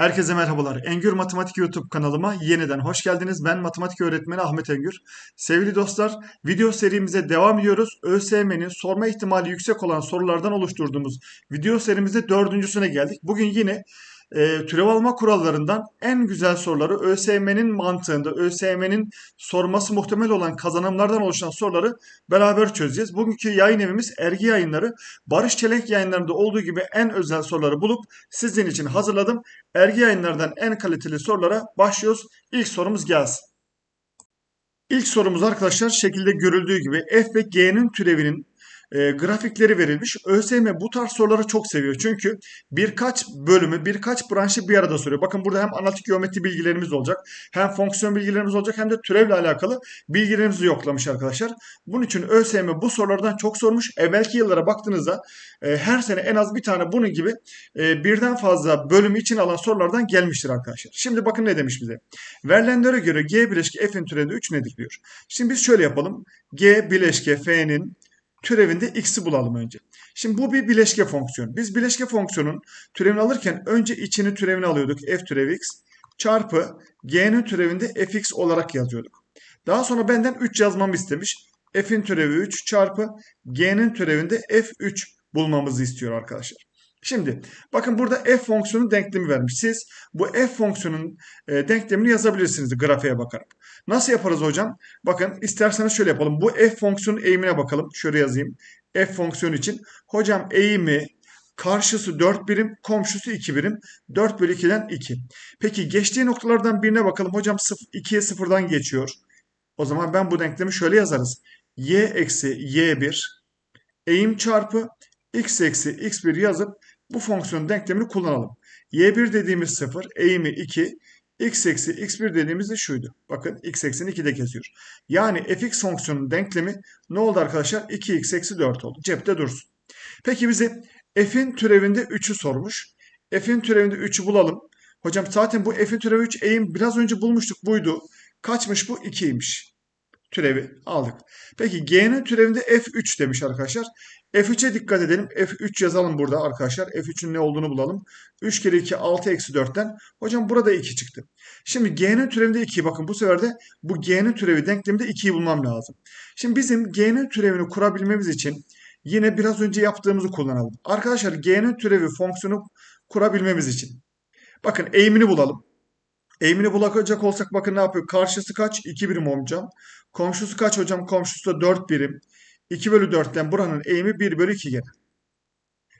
Herkese merhabalar. Engür Matematik YouTube kanalıma yeniden hoş geldiniz. Ben matematik öğretmeni Ahmet Engür. Sevgili dostlar, video serimize devam ediyoruz. ÖSYM'nin sorma ihtimali yüksek olan sorulardan oluşturduğumuz video serimizde dördüncüsüne geldik. Bugün yine e, türev alma kurallarından en güzel soruları ÖSYM'nin mantığında, ÖSYM'nin sorması muhtemel olan kazanımlardan oluşan soruları beraber çözeceğiz. Bugünkü yayın evimiz Ergi Yayınları. Barış Çelenk yayınlarında olduğu gibi en özel soruları bulup sizin için hazırladım. Ergi Yayınlar'dan en kaliteli sorulara başlıyoruz. İlk sorumuz gelsin. İlk sorumuz arkadaşlar şekilde görüldüğü gibi f ve g'nin türevinin e, grafikleri verilmiş. ÖSYM bu tarz soruları çok seviyor. Çünkü birkaç bölümü, birkaç branşı bir arada soruyor. Bakın burada hem analitik geometri bilgilerimiz olacak, hem fonksiyon bilgilerimiz olacak, hem de türevle alakalı bilgilerimizi yoklamış arkadaşlar. Bunun için ÖSYM bu sorulardan çok sormuş. Evvelki yıllara baktığınızda e, her sene en az bir tane bunun gibi e, birden fazla bölümü için alan sorulardan gelmiştir arkadaşlar. Şimdi bakın ne demiş bize. Verilenlere göre G bileşki F'in türevinde 3 nedir diyor. Şimdi biz şöyle yapalım. G bileşke F'nin türevinde x'i bulalım önce. Şimdi bu bir bileşke fonksiyon. Biz bileşke fonksiyonun türevini alırken önce içini türevini alıyorduk. f türevi x çarpı g'nin türevinde fx olarak yazıyorduk. Daha sonra benden 3 yazmamı istemiş. f'in türevi 3 çarpı g'nin türevinde f3 bulmamızı istiyor arkadaşlar. Şimdi bakın burada f fonksiyonun denklemi vermiş. Siz bu f fonksiyonun e, denklemini yazabilirsiniz grafiğe bakarak. Nasıl yaparız hocam? Bakın isterseniz şöyle yapalım. Bu f fonksiyonun eğimine bakalım. Şöyle yazayım. f fonksiyonu için. Hocam eğimi karşısı 4 birim, komşusu 2 birim. 4 bölü 2'den 2. Peki geçtiği noktalardan birine bakalım. Hocam 2'ye 0'dan geçiyor. O zaman ben bu denklemi şöyle yazarız. y eksi y1 eğim çarpı x eksi x1 yazıp bu fonksiyonun denklemini kullanalım. y1 dediğimiz 0, eğimi 2, x eksi x1 dediğimiz de şuydu. Bakın x eksini 2'de kesiyor. Yani fx fonksiyonunun denklemi ne oldu arkadaşlar? 2x eksi 4 oldu. Cepte dursun. Peki bize f'in türevinde 3'ü sormuş. f'in türevinde 3'ü bulalım. Hocam zaten bu f'in türevi 3 eğim biraz önce bulmuştuk buydu. Kaçmış bu? 2'ymiş. Türevi aldık. Peki g'nin türevinde f3 demiş arkadaşlar. F3'e dikkat edelim. F3 yazalım burada arkadaşlar. F3'ün ne olduğunu bulalım. 3 kere 2 6 eksi 4'ten. Hocam burada 2 çıktı. Şimdi G'nin türevinde 2. Bakın bu sefer de bu G'nin türevi denkleminde 2'yi bulmam lazım. Şimdi bizim G'nin türevini kurabilmemiz için yine biraz önce yaptığımızı kullanalım. Arkadaşlar G'nin türevi fonksiyonu kurabilmemiz için. Bakın eğimini bulalım. Eğimini bulacak olsak bakın ne yapıyor? Karşısı kaç? 2 birim hocam. Komşusu kaç hocam? Komşusu da 4 birim. 2 bölü 4'ten buranın eğimi 1 bölü 2 gene.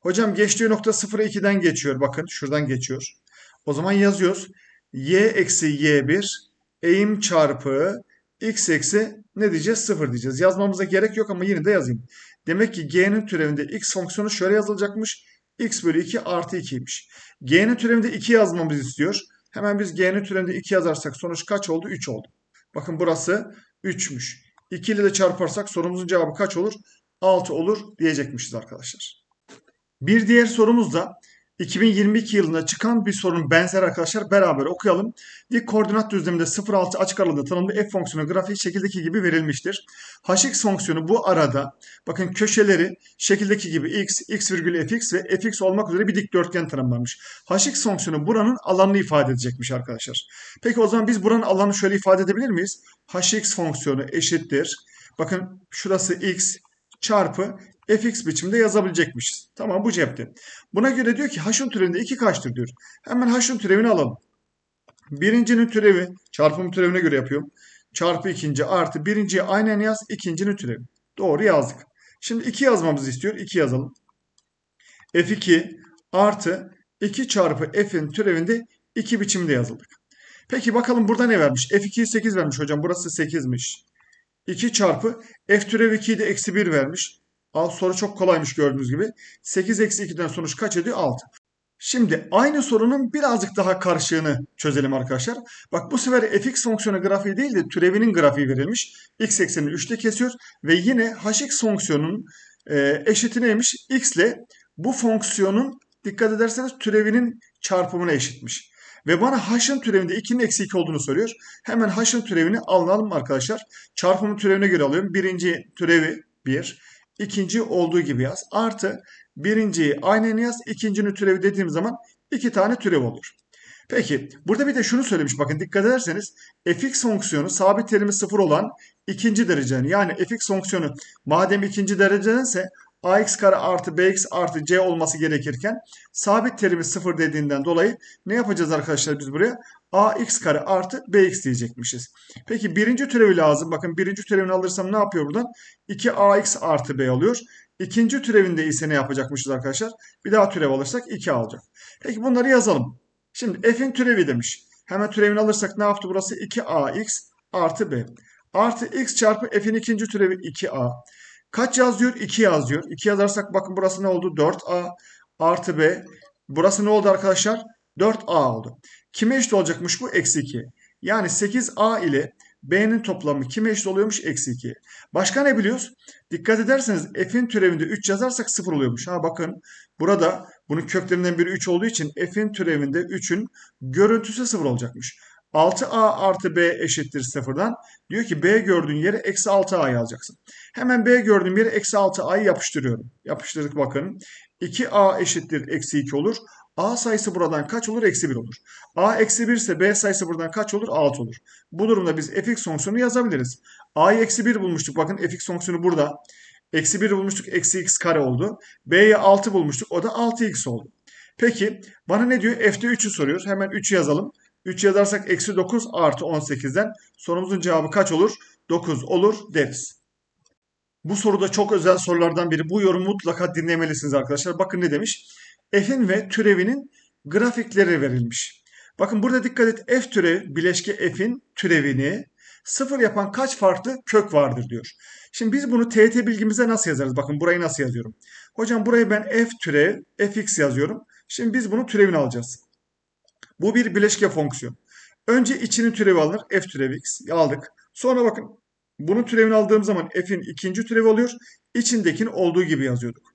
Hocam geçtiği nokta 0'a 2'den geçiyor. Bakın şuradan geçiyor. O zaman yazıyoruz. y eksi y1 eğim çarpı x eksi ne diyeceğiz? 0 diyeceğiz. Yazmamıza gerek yok ama yine de yazayım. Demek ki g'nin türevinde x fonksiyonu şöyle yazılacakmış. x bölü 2 artı 2'ymiş. g'nin türevinde 2 yazmamızı istiyor. Hemen biz g'nin türevinde 2 yazarsak sonuç kaç oldu? 3 oldu. Bakın burası 3'müş. 2 ile de çarparsak sorumuzun cevabı kaç olur? 6 olur diyecekmişiz arkadaşlar. Bir diğer sorumuz da 2022 yılında çıkan bir sorunun benzer arkadaşlar beraber okuyalım. Dik koordinat düzleminde 0,6 açık aralığında tanımlı f fonksiyonu grafiği şekildeki gibi verilmiştir. hx fonksiyonu bu arada bakın köşeleri şekildeki gibi x, x virgül fx ve fx olmak üzere bir dikdörtgen tanımlanmış. hx fonksiyonu buranın alanını ifade edecekmiş arkadaşlar. Peki o zaman biz buranın alanını şöyle ifade edebilir miyiz? hx fonksiyonu eşittir. Bakın şurası x çarpı fx biçimde yazabilecekmişiz. Tamam bu cepte. Buna göre diyor ki h'ın türevinde 2 kaçtır diyor. Hemen h'ın türevini alalım. Birincinin türevi çarpım türevine göre yapıyorum. Çarpı ikinci artı birinciyi aynen yaz ikincinin türevi. Doğru yazdık. Şimdi 2 yazmamızı istiyor. 2 yazalım. f2 artı 2 çarpı f'in türevinde 2 biçimde yazıldık. Peki bakalım burada ne vermiş? f2'yi 8 vermiş hocam. Burası 8'miş. 2 çarpı f türev 2'yi de eksi 1 vermiş. Al soru çok kolaymış gördüğünüz gibi. 8 eksi 2'den sonuç kaç ediyor? 6. Şimdi aynı sorunun birazcık daha karşığını çözelim arkadaşlar. Bak bu sefer fx fonksiyonu grafiği değil de türevinin grafiği verilmiş. x eksenini 3'te kesiyor ve yine hx fonksiyonunun e, eşiti neymiş? x ile bu fonksiyonun dikkat ederseniz türevinin çarpımına eşitmiş. Ve bana h'ın türevinde 2'nin eksi 2 olduğunu söylüyor. Hemen h'ın türevini alalım arkadaşlar. Çarpımın türevine göre alıyorum. Birinci türevi 1. İkinci olduğu gibi yaz. Artı birinciyi aynen yaz. İkincinin türevi dediğim zaman iki tane türev olur. Peki burada bir de şunu söylemiş bakın dikkat ederseniz fx fonksiyonu sabit terimi sıfır olan ikinci dereceden yani fx fonksiyonu madem ikinci derecedense ax kare artı bx artı c olması gerekirken sabit terimi sıfır dediğinden dolayı ne yapacağız arkadaşlar biz buraya? ax kare artı bx diyecekmişiz. Peki birinci türevi lazım. Bakın birinci türevini alırsam ne yapıyor buradan? 2ax artı b alıyor. İkinci türevinde ise ne yapacakmışız arkadaşlar? Bir daha türev alırsak 2 alacak. Peki bunları yazalım. Şimdi f'in türevi demiş. Hemen türevini alırsak ne yaptı burası? 2ax artı b. Artı x çarpı f'in ikinci türevi 2a. Kaç yazıyor? 2 yazıyor. 2 yazarsak bakın burası ne oldu? 4a artı b. Burası ne oldu arkadaşlar? 4a oldu. Kime eşit olacakmış bu? Eksi 2. Yani 8a ile b'nin toplamı kime eşit oluyormuş? Eksi 2. Başka ne biliyoruz? Dikkat ederseniz f'in türevinde 3 yazarsak 0 oluyormuş. Ha bakın burada bunun köklerinden biri 3 olduğu için f'in türevinde 3'ün görüntüsü 0 olacakmış. 6a artı b eşittir 0'dan. Diyor ki b gördüğün yere eksi 6a yazacaksın. Hemen b gördüğüm yere eksi 6a'yı yapıştırıyorum. Yapıştırdık bakın. 2a eşittir eksi 2 olur. A sayısı buradan kaç olur? Eksi 1 olur. A eksi 1 ise B sayısı buradan kaç olur? 6 olur. Bu durumda biz fx fonksiyonu yazabiliriz. A'yı eksi 1 bulmuştuk. Bakın fx fonksiyonu burada. Eksi 1 bulmuştuk. Eksi x kare oldu. B'ye 6 bulmuştuk. O da 6x oldu. Peki bana ne diyor? F'de 3'ü soruyor. Hemen 3'ü yazalım. 3 yazarsak eksi 9 artı 18'den sorumuzun cevabı kaç olur? 9 olur deriz. Bu soruda çok özel sorulardan biri. Bu yorumu mutlaka dinlemelisiniz arkadaşlar. Bakın ne demiş? F'in ve türevinin grafikleri verilmiş. Bakın burada dikkat et. F türev bileşke F'in türevini sıfır yapan kaç farklı kök vardır diyor. Şimdi biz bunu TET bilgimize nasıl yazarız? Bakın burayı nasıl yazıyorum? Hocam burayı ben F türev Fx yazıyorum. Şimdi biz bunun türevini alacağız. Bu bir bileşke fonksiyon. Önce içinin türevi alınır. F türev x aldık. Sonra bakın bunun türevini aldığım zaman f'in ikinci türevi oluyor. İçindekini olduğu gibi yazıyorduk.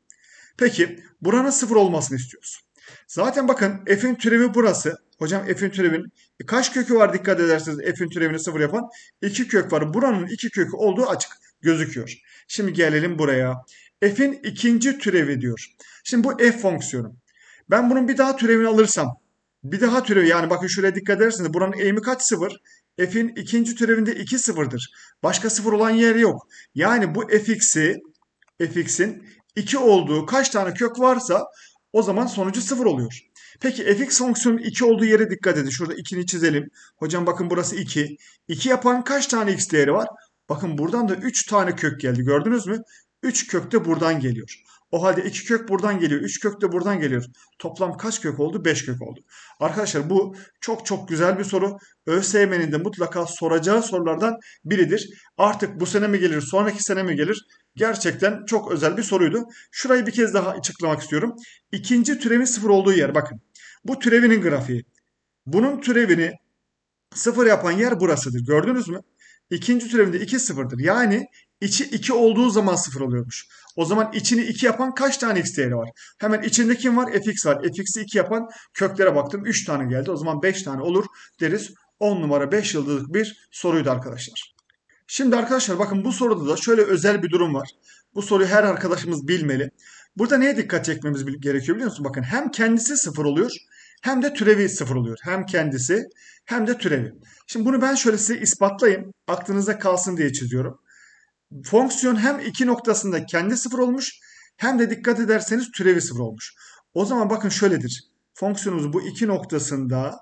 Peki buranın sıfır olmasını istiyoruz. Zaten bakın f'in türevi burası. Hocam f'in türevin kaç kökü var dikkat ederseniz f'in türevini sıfır yapan? iki kök var. Buranın iki kökü olduğu açık gözüküyor. Şimdi gelelim buraya. f'in ikinci türevi diyor. Şimdi bu f fonksiyonu. Ben bunun bir daha türevini alırsam bir daha türevi yani bakın şuraya dikkat ederseniz buranın eğimi kaç sıfır? F'in ikinci türevinde 2 sıfırdır. Başka sıfır olan yer yok. Yani bu fx'i fx'in 2 olduğu kaç tane kök varsa o zaman sonucu sıfır oluyor. Peki fx fonksiyonun 2 olduğu yere dikkat edin. Şurada 2'ni çizelim. Hocam bakın burası 2. 2 yapan kaç tane x değeri var? Bakın buradan da 3 tane kök geldi. Gördünüz mü? 3 kök de buradan geliyor. O halde 2 kök buradan geliyor. 3 kök de buradan geliyor. Toplam kaç kök oldu? 5 kök oldu. Arkadaşlar bu çok çok güzel bir soru. ÖSYM'nin de mutlaka soracağı sorulardan biridir. Artık bu sene mi gelir, sonraki sene mi gelir? Gerçekten çok özel bir soruydu. Şurayı bir kez daha açıklamak istiyorum. İkinci türevin sıfır olduğu yer bakın. Bu türevinin grafiği. Bunun türevini sıfır yapan yer burasıdır. Gördünüz mü? İkinci türevinde 2 sıfırdır. Yani içi 2 olduğu zaman sıfır oluyormuş. O zaman içini 2 yapan kaç tane x değeri var? Hemen içinde kim var? fx var. fx'i 2 yapan köklere baktım. 3 tane geldi. O zaman 5 tane olur deriz. 10 numara 5 yıldızlık bir soruydu arkadaşlar. Şimdi arkadaşlar bakın bu soruda da şöyle özel bir durum var. Bu soruyu her arkadaşımız bilmeli. Burada neye dikkat çekmemiz gerekiyor biliyor musun? Bakın hem kendisi sıfır oluyor hem de türevi sıfır oluyor. Hem kendisi hem de türevi. Şimdi bunu ben şöyle size ispatlayayım. Aklınızda kalsın diye çiziyorum. Fonksiyon hem iki noktasında kendi sıfır olmuş hem de dikkat ederseniz türevi sıfır olmuş. O zaman bakın şöyledir. Fonksiyonumuz bu iki noktasında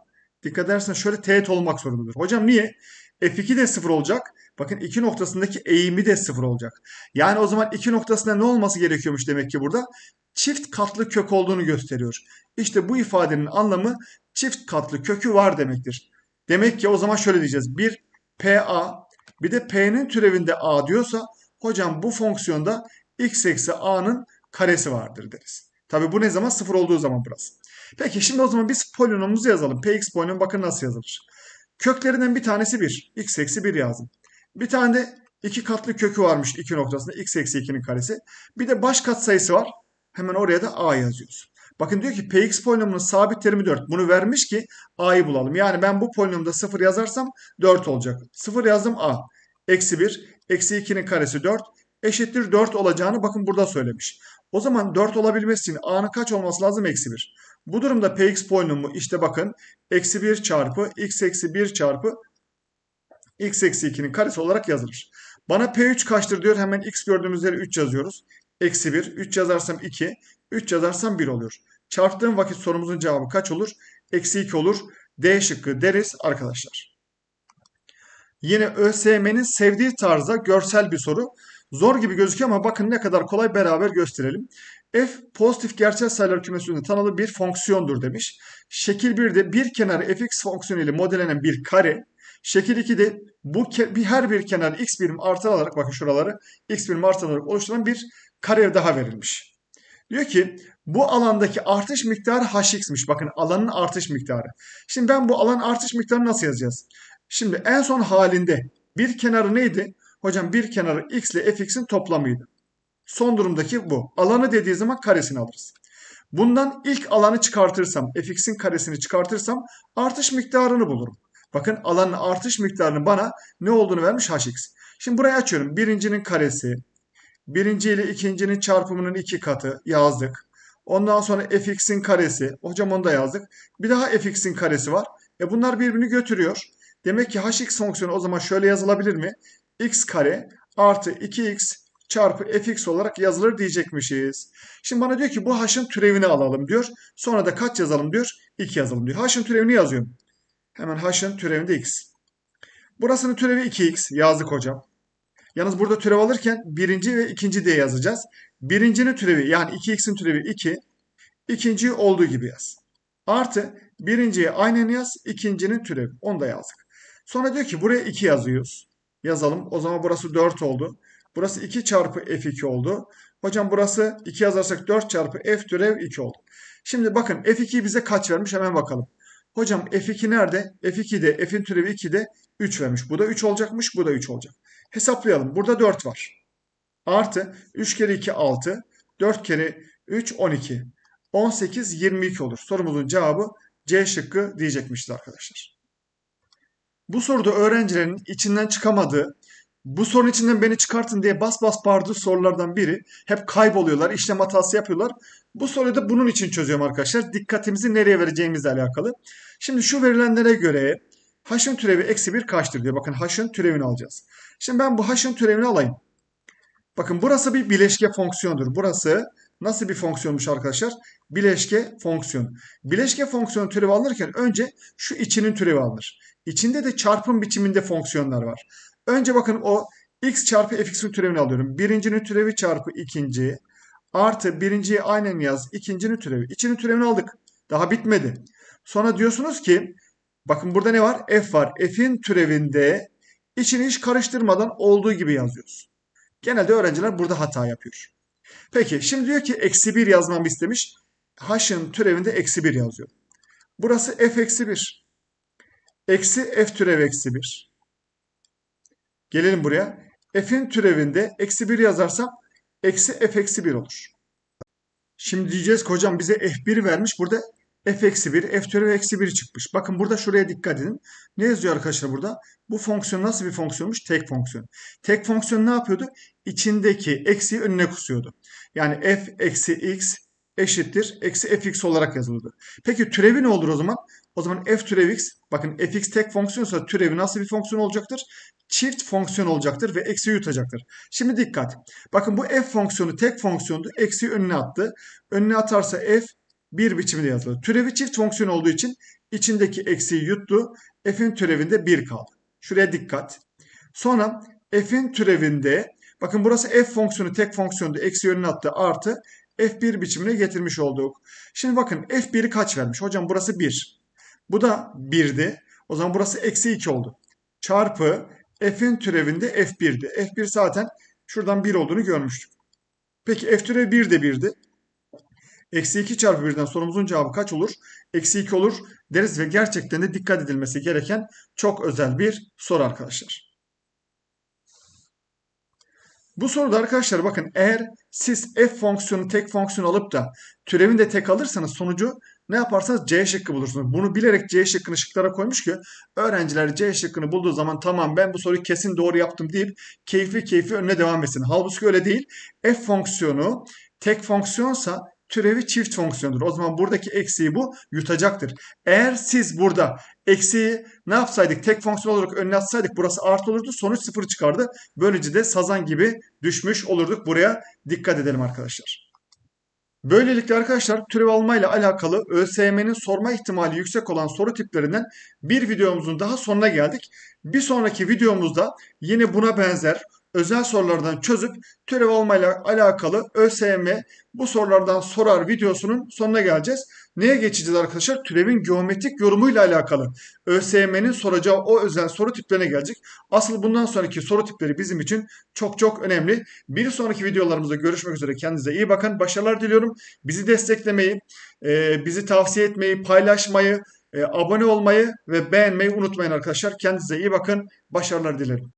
dikkat ederseniz şöyle teğet olmak zorundadır. Hocam niye? F2 de sıfır olacak. Bakın iki noktasındaki eğimi de sıfır olacak. Yani o zaman iki noktasında ne olması gerekiyormuş demek ki burada? Çift katlı kök olduğunu gösteriyor. İşte bu ifadenin anlamı çift katlı kökü var demektir. Demek ki o zaman şöyle diyeceğiz. Bir PA bir de P'nin türevinde A diyorsa hocam bu fonksiyonda x eksi A'nın karesi vardır deriz. Tabi bu ne zaman? Sıfır olduğu zaman burası. Peki şimdi o zaman biz polinomumuzu yazalım. Px polinom bakın nasıl yazılır. Köklerinden bir tanesi 1. x eksi 1 yazdım. Bir tane de iki katlı kökü varmış iki noktasında. x eksi 2'nin karesi. Bir de baş kat sayısı var. Hemen oraya da a yazıyoruz. Bakın diyor ki px polinomunun sabit terimi 4. Bunu vermiş ki a'yı bulalım. Yani ben bu polinomda 0 yazarsam 4 olacak. 0 yazdım a. Eksi 1. Eksi 2'nin karesi 4. Eşittir 4 olacağını bakın burada söylemiş. O zaman 4 olabilmesi için a'nın kaç olması lazım? Eksi 1. Bu durumda px polinomu işte bakın eksi 1 çarpı x eksi 1 çarpı x eksi 2'nin karesi olarak yazılır. Bana p3 kaçtır diyor. Hemen x gördüğümüz yere 3 yazıyoruz. Eksi 1. 3 yazarsam 2. 3 yazarsam 1 oluyor. Çarptığım vakit sorumuzun cevabı kaç olur? Eksi 2 olur. D şıkkı deriz arkadaşlar. Yine ÖSYM'nin sevdiği tarzda görsel bir soru. Zor gibi gözüküyor ama bakın ne kadar kolay beraber gösterelim. F pozitif gerçel sayılar kümesinde tanımlı bir fonksiyondur demiş. Şekil 1'de bir kenarı fx fonksiyonu ile modellenen bir kare. Şekil 2'de bu bir her bir kenar x birim artırılarak bakın şuraları x birim artırılarak oluşturulan bir kare daha verilmiş. Diyor ki bu alandaki artış miktarı hx'miş. Bakın alanın artış miktarı. Şimdi ben bu alan artış miktarını nasıl yazacağız? Şimdi en son halinde bir kenarı neydi? Hocam bir kenarı x ile fx'in toplamıydı. Son durumdaki bu. Alanı dediği zaman karesini alırız. Bundan ilk alanı çıkartırsam, fx'in karesini çıkartırsam artış miktarını bulurum. Bakın alanın artış miktarını bana ne olduğunu vermiş hx. Şimdi burayı açıyorum. Birincinin karesi, birinci ile ikincinin çarpımının iki katı yazdık. Ondan sonra fx'in karesi. Hocam onu da yazdık. Bir daha fx'in karesi var. E bunlar birbirini götürüyor. Demek ki hx fonksiyonu o zaman şöyle yazılabilir mi? x kare artı 2x çarpı fx olarak yazılır diyecekmişiz. Şimdi bana diyor ki bu h'ın türevini alalım diyor. Sonra da kaç yazalım diyor? 2 yazalım diyor. h'ın türevini yazıyorum. Hemen h'ın türevinde x. Burasının türevi 2x yazdık hocam. Yalnız burada türev alırken birinci ve ikinci diye yazacağız. Birincinin türevi yani 2x'in türevi 2. İkinciyi olduğu gibi yaz. Artı birinciye aynen yaz. ikincinin türevi. Onu da yazdık. Sonra diyor ki buraya 2 yazıyoruz. Yazalım. O zaman burası 4 oldu. Burası 2 çarpı f2 oldu. Hocam burası 2 yazarsak 4 çarpı f türev 2 oldu. Şimdi bakın f2 bize kaç vermiş hemen bakalım. Hocam f2 nerede? f2'de f'in türevi 2'de 3 vermiş. Bu da 3 olacakmış. Bu da 3 olacak. Hesaplayalım. Burada 4 var. Artı 3 kere 2 6. 4 kere 3 12. 18 22 olur. Sorumuzun cevabı C şıkkı diyecekmişiz arkadaşlar. Bu soruda öğrencilerin içinden çıkamadığı, bu sorunun içinden beni çıkartın diye bas bas bağırdığı sorulardan biri. Hep kayboluyorlar, işlem hatası yapıyorlar. Bu soruyu da bunun için çözüyorum arkadaşlar. Dikkatimizi nereye vereceğimizle alakalı. Şimdi şu verilenlere göre h'ın türevi eksi 1 kaçtır diyor. Bakın h'ın türevini alacağız. Şimdi ben bu h'ın türevini alayım. Bakın burası bir bileşke fonksiyondur. Burası nasıl bir fonksiyonmuş arkadaşlar? Bileşke fonksiyon. Bileşke fonksiyon türevi alınırken önce şu içinin türevi alınır. İçinde de çarpım biçiminde fonksiyonlar var. Önce bakın o x çarpı fx'in türevini alıyorum. Birincinin türevi çarpı ikinci artı birinciyi aynen yaz. ikincinin türevi. İçinin türevini aldık. Daha bitmedi. Sonra diyorsunuz ki bakın burada ne var? f var. f'in türevinde içini hiç karıştırmadan olduğu gibi yazıyoruz. Genelde öğrenciler burada hata yapıyor. Peki şimdi diyor ki eksi 1 yazmamı istemiş. H'ın türevinde eksi 1 yazıyor. Burası f eksi 1. Eksi f türev eksi 1. Gelelim buraya. F'in türevinde eksi 1 yazarsam eksi f eksi 1 olur. Şimdi diyeceğiz ki hocam bize f1 vermiş. Burada f eksi 1, f türevi eksi 1 çıkmış. Bakın burada şuraya dikkat edin. Ne yazıyor arkadaşlar burada? Bu fonksiyon nasıl bir fonksiyonmuş? Tek fonksiyon. Tek fonksiyon ne yapıyordu? İçindeki eksiği önüne kusuyordu. Yani f eksi x eşittir eksi fx olarak yazıldı. Peki türevi ne olur o zaman? O zaman f türev x bakın fx tek fonksiyonsa türevi nasıl bir fonksiyon olacaktır? Çift fonksiyon olacaktır ve eksi yutacaktır. Şimdi dikkat. Bakın bu f fonksiyonu tek fonksiyondu. Eksi önüne attı. Önüne atarsa f bir biçimde yazılır. Türevi çift fonksiyon olduğu için içindeki eksiği yuttu. F'in türevinde 1 kaldı. Şuraya dikkat. Sonra f'in türevinde bakın burası f fonksiyonu tek fonksiyondu. Eksi önüne attı artı f1 biçimine getirmiş olduk. Şimdi bakın f1'i kaç vermiş? Hocam burası 1. Bu da 1'di. O zaman burası eksi 2 oldu. Çarpı f'in türevinde f1'di. f1 zaten şuradan 1 olduğunu görmüştük. Peki f türevi 1 de 1'di. Eksi 2 çarpı 1'den sorumuzun cevabı kaç olur? Eksi 2 olur deriz ve gerçekten de dikkat edilmesi gereken çok özel bir soru arkadaşlar. Bu soruda arkadaşlar bakın eğer siz f fonksiyonu tek fonksiyon alıp da türevini de tek alırsanız sonucu ne yaparsanız C şıkkı bulursunuz. Bunu bilerek C şıkkını şıklara koymuş ki öğrenciler C şıkkını bulduğu zaman tamam ben bu soruyu kesin doğru yaptım deyip keyifli keyifli önüne devam etsin. Halbuki öyle değil. F fonksiyonu tek fonksiyonsa türevi çift fonksiyondur. O zaman buradaki eksiği bu yutacaktır. Eğer siz burada eksiği ne yapsaydık tek fonksiyon olarak önüne atsaydık burası artı olurdu sonuç sıfır çıkardı. Böylece de sazan gibi düşmüş olurduk. Buraya dikkat edelim arkadaşlar. Böylelikle arkadaşlar türev alma ile alakalı ÖSYM'nin sorma ihtimali yüksek olan soru tiplerinden bir videomuzun daha sonuna geldik. Bir sonraki videomuzda yine buna benzer özel sorulardan çözüp türev alma ile alakalı ÖSYM bu sorulardan sorar videosunun sonuna geleceğiz. Neye geçeceğiz arkadaşlar? Türevin geometrik yorumuyla alakalı. ÖSYM'nin soracağı o özel soru tiplerine gelecek. Asıl bundan sonraki soru tipleri bizim için çok çok önemli. Bir sonraki videolarımızda görüşmek üzere. Kendinize iyi bakın. Başarılar diliyorum. Bizi desteklemeyi, e, bizi tavsiye etmeyi, paylaşmayı, e, abone olmayı ve beğenmeyi unutmayın arkadaşlar. Kendinize iyi bakın. Başarılar dilerim.